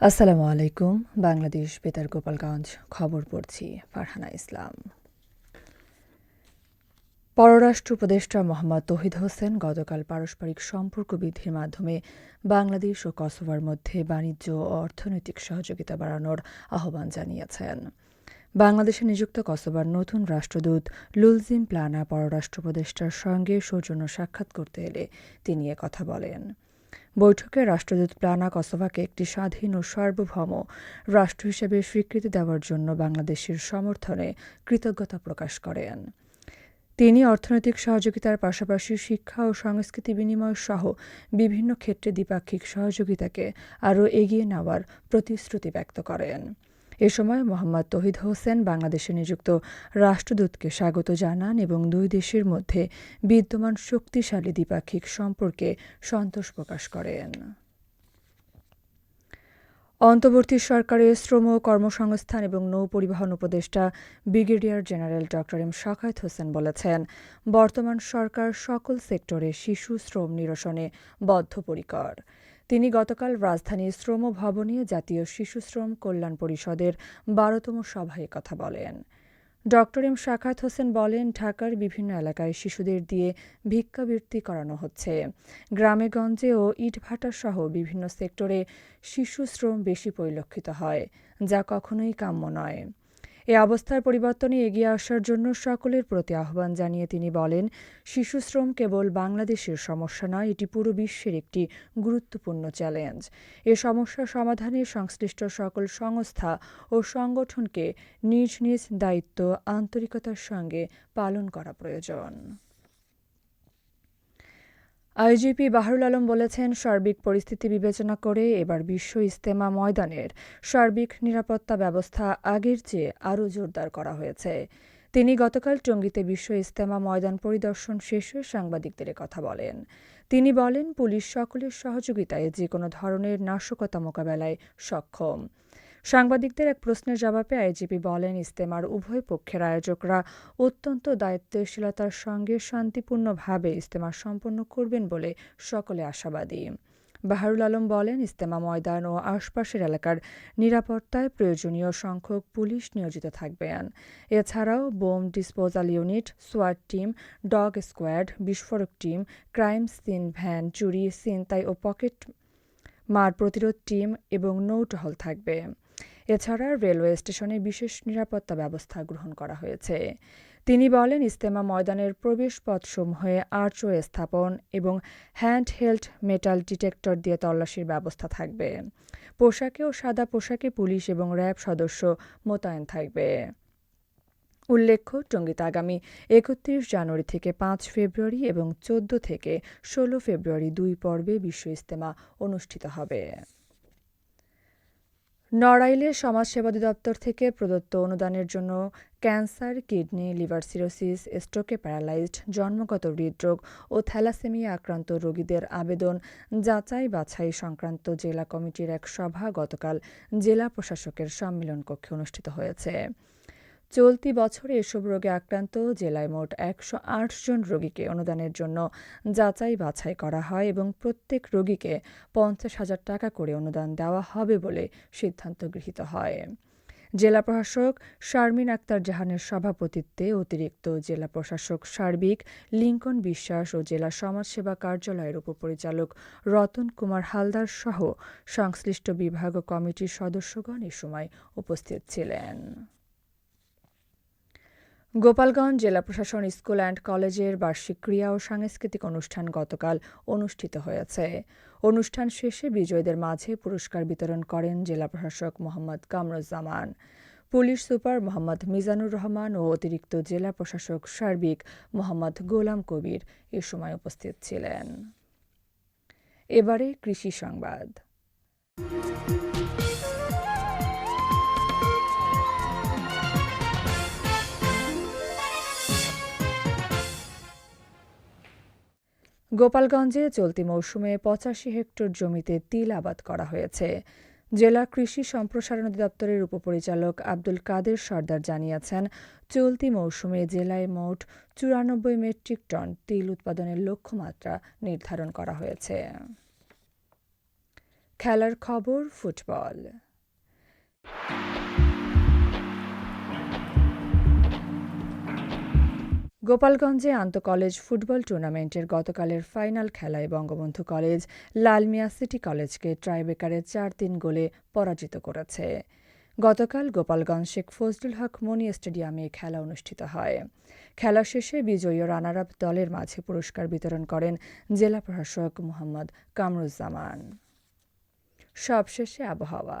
আসসালামু আলাইকুম, বাংলাদেশ বেতার গোপালগঞ্জ খবর পড়ছি ফারহানা ইসলাম। পররাষ্ট্র উপদেষ্টা মোহাম্মদ তহিদ হোসেন গতকাল পারস্পরিক সম্পর্ক বৃদ্ধির মাধ্যমে বাংলাদেশ ও কসোভার মধ্যে বাণিজ্য ও অর্থনৈতিক সহযোগিতা বাড়ানোর আহ্বান জানিয়েছেন। বাংলাদেশে নিযুক্ত কসোভার নতুন রাষ্ট্রদূত লুলজিম প্লানা পররাষ্ট্র উপদেষ্টার সঙ্গে সৌজন্য সাক্ষাৎ করতে এলে তিনি কথা বলেন। বৈঠকে রাষ্ট্রদূত প্লানা কসোভাকে একটি স্বাধীন ও সার্বভৌম রাষ্ট্র হিসেবে স্বীকৃতি দেওয়ার জন্য বাংলাদেশের সমর্থনে কৃতজ্ঞতা প্রকাশ করেন। তিনি অর্থনৈতিক সহযোগিতার পাশাপাশি শিক্ষা ও সংস্কৃতি বিনিময় সহ বিভিন্ন ক্ষেত্রে দ্বিপাক্ষিক সহযোগিতাকে আরও এগিয়ে নেওয়ার প্রতিশ্রুতি ব্যক্ত করেন। এ সময় মোহাম্মদ তহিদ হোসেন বাংলাদেশে নিযুক্ত রাষ্ট্রদূতকে স্বাগত জানান এবং দুই দেশের মধ্যে বিদ্যমান শক্তিশালী দ্বিপাক্ষিক সম্পর্কে সন্তোষ প্রকাশ করেন। অন্তর্বর্তী সরকারের শ্রম কর্মসংস্থান এবং নৌ পরিবহন উপদেষ্টা ব্রিগেডিয়ার জেনারেল ড এম শাখায়ত হোসেন বলেছেন, বর্তমান সরকার সকল সেক্টরে শিশু শ্রম নিরসনে বদ্ধপরিকর। তিনি গতকাল রাজধানীর শ্রম ভবনে জাতীয় শিশু শ্রম কল্যাণ পরিষদের বারোতম সভায় কথা বলেন। ড এম শাখাত হোসেন বলেন, ঢাকার বিভিন্ন এলাকায় শিশুদের দিয়ে ভিক্ষাবৃত্তি করানো হচ্ছে। গ্রামেগঞ্জে ও ইটভাটা সহ বিভিন্ন সেক্টরে শিশু শ্রম বেশি পরিলক্ষিত হয়, যা কখনোই কাম্য নয়। এ অবস্থার পরিবর্তনে এগিয়ে আসার জন্য সকলের প্রতি আহ্বান জানিয়ে তিনি বলেন শিশু শ্রম কেবল বাংলাদেশের সমস্যা নয়, এটি পুরো বিশ্বের একটি গুরুত্বপূর্ণ চ্যালেঞ্জ। এ সমস্যা সমাধানে সংশ্লিষ্ট সকল সংস্থা ও সংগঠনকে নিজ নিজ দায়িত্ব আন্তরিকতার সঙ্গে পালন করা প্রয়োজন। আইজিপি বাহরুল আলম বলেছেন, সার্বিক পরিস্থিতি বিবেচনা করে এবার বিশ্ব ইস্তেমা ময়দানের সার্বিক নিরাপত্তা ব্যবস্থা আগের চেয়ে আরও জোরদার করা হয়েছে। তিনি গতকাল টঙ্গীতে বিশ্ব ইস্তেমা ময়দান পরিদর্শন শেষে সাংবাদিকদের কথা বলেন। তিনি বলেন, পুলিশ সকলের সহযোগিতায় যে কোনো ধরনের নাশকতা মোকাবেলায় সক্ষম। সাংবাদিকদের এক প্রশ্নের জবাবে আইজিপি বলেন ইস্তেমার উভয় পক্ষের আয়োজকরা অত্যন্ত দায়িত্বশীলতার সঙ্গে শান্তিপূর্ণভাবে ইস্তেমা সম্পন্ন করবেন বলে সকলে আশাবাদী। বাহারুল আলম বলেন ইস্তেমা ময়দান ও আশপাশের এলাকার নিরাপত্তায় প্রয়োজনীয় সংখ্যক পুলিশ নিয়োজিত থাকবেন এছাড়াও বোম ডিসপোজাল ইউনিট, সোয়াট টিম, ডগ স্কোয়াড, বিস্ফোরক টিম, ক্রাইম সিন ভ্যান, চুরি ছিনতাই ও পকেট মার প্রতিরোধ টিম এবং নৌটহল থাকবে। এছাড়া রেলওয়ে স্টেশনে বিশেষ নিরাপত্তা ব্যবস্থা গ্রহণ করা হয়েছে। তিনি বলেন ইস্তেমা ময়দানের প্রবেশপথসমূহে আর্চওয়ে স্থাপন এবং হ্যান্ড হেল্ড মেটাল ডিটেক্টর দিয়ে তল্লাশির ব্যবস্থা থাকবে। পোশাকে ও সাদা পোশাকে পুলিশ এবং র্যাব সদস্য মোতায়েন থাকবে। উল্লেখ্য, টঙ্গীতে আগামী একত্রিশ জানুয়ারি থেকে পাঁচ ফেব্রুয়ারি এবং চোদ্দ থেকে ষোলো ফেব্রুয়ারি দুই পর্বে বিশ্ব ইস্তেমা অনুষ্ঠিত হবে। নড়াইলে সমাজসেবা অধিদপ্তর থেকে প্রদত্ত অনুদানের জন্য ক্যান্সার, কিডনি, লিভার সিরোসিস, স্ট্রোকে প্যারালাইজড, জন্মগত হৃদরোগ ও থ্যালাসেমিয়া আক্রান্ত রোগীদের আবেদন, যাচাই বাছাই সংক্রান্ত জেলা কমিটির এক সভা গতকাল জেলা প্রশাসকের সম্মেলন কক্ষে অনুষ্ঠিত হয়েছে। চলতি বছরে এসব রোগে আক্রান্ত জেলায় মোট একশো আট জন রোগীকে অনুদানের জন্য যাচাই বাছাই করা হয় এবং প্রত্যেক রোগীকে পঞ্চাশ হাজার টাকা করে অনুদান দেওয়া হবে বলে সিদ্ধান্ত গৃহীত হয়। জেলা প্রশাসক শারমিন আক্তার জাহানের সভাপতিত্বে অতিরিক্ত জেলা প্রশাসক সার্বিক লিঙ্কন বিশ্বাস ও জেলা সমাজসেবা কার্যালয়ের উপপরিচালক রতন কুমার হালদার সহ সংশ্লিষ্ট বিভাগ ও কমিটির সদস্যগণ এ সময় উপস্থিত ছিলেন। গোপালগঞ্জ জেলা প্রশাসন, স্কুল অ্যান্ড কলেজের বার্ষিক ক্রিয়া ও সাংস্কৃতিক অনুষ্ঠান গতকাল অনুষ্ঠিত হয়েছে। অনুষ্ঠান শেষে বিজয়ীদের মাঝে পুরস্কার বিতরণ করেন জেলা প্রশাসক মোহাম্মদ কামরুজ্জামান। পুলিশ সুপার মোহাম্মদ মিজানুর রহমান ও অতিরিক্ত জেলা প্রশাসক সার্বিক মোহাম্মদ গোলাম কবির এ সময় উপস্থিত ছিলেন। এবারে কৃষি সংবাদ। গোপালগঞ্জে চলতি মৌসুমে পঁচাশি হেক্টর জমিতে তিল আবাদ করা হয়েছে। জেলা কৃষি সম্প্রসারণ অধিদপ্তরের উপপরিচালক আব্দুল কাদের সর্দার জানিয়েছেন, চলতি মৌসুমে জেলায় মোট চুরানব্বই মেট্রিক টন তিল উৎপাদনের লক্ষ্যমাত্রা নির্ধারণ করা হয়েছে। খেলার খবর, ফুটবল। গোপালগঞ্জে আন্তঃকলেজ ফুটবল টুর্নামেন্টের গতকালের ফাইনাল খেলায় বঙ্গবন্ধু কলেজ লালমিয়া সিটি কলেজকে ট্রাইবেকারে চার তিন গোলে পরাজিত করেছে। গতকাল গোপালগঞ্জ শেখ ফজলুল হক মনি স্টেডিয়ামে খেলা অনুষ্ঠিত হয়। খেলা শেষে বিজয়ী ও রানার আপ দলের মাঝে পুরস্কার বিতরণ করেন জেলা প্রশাসক মোহাম্মদ কামরুজ্জামান। সবশেষে আবহাওয়া।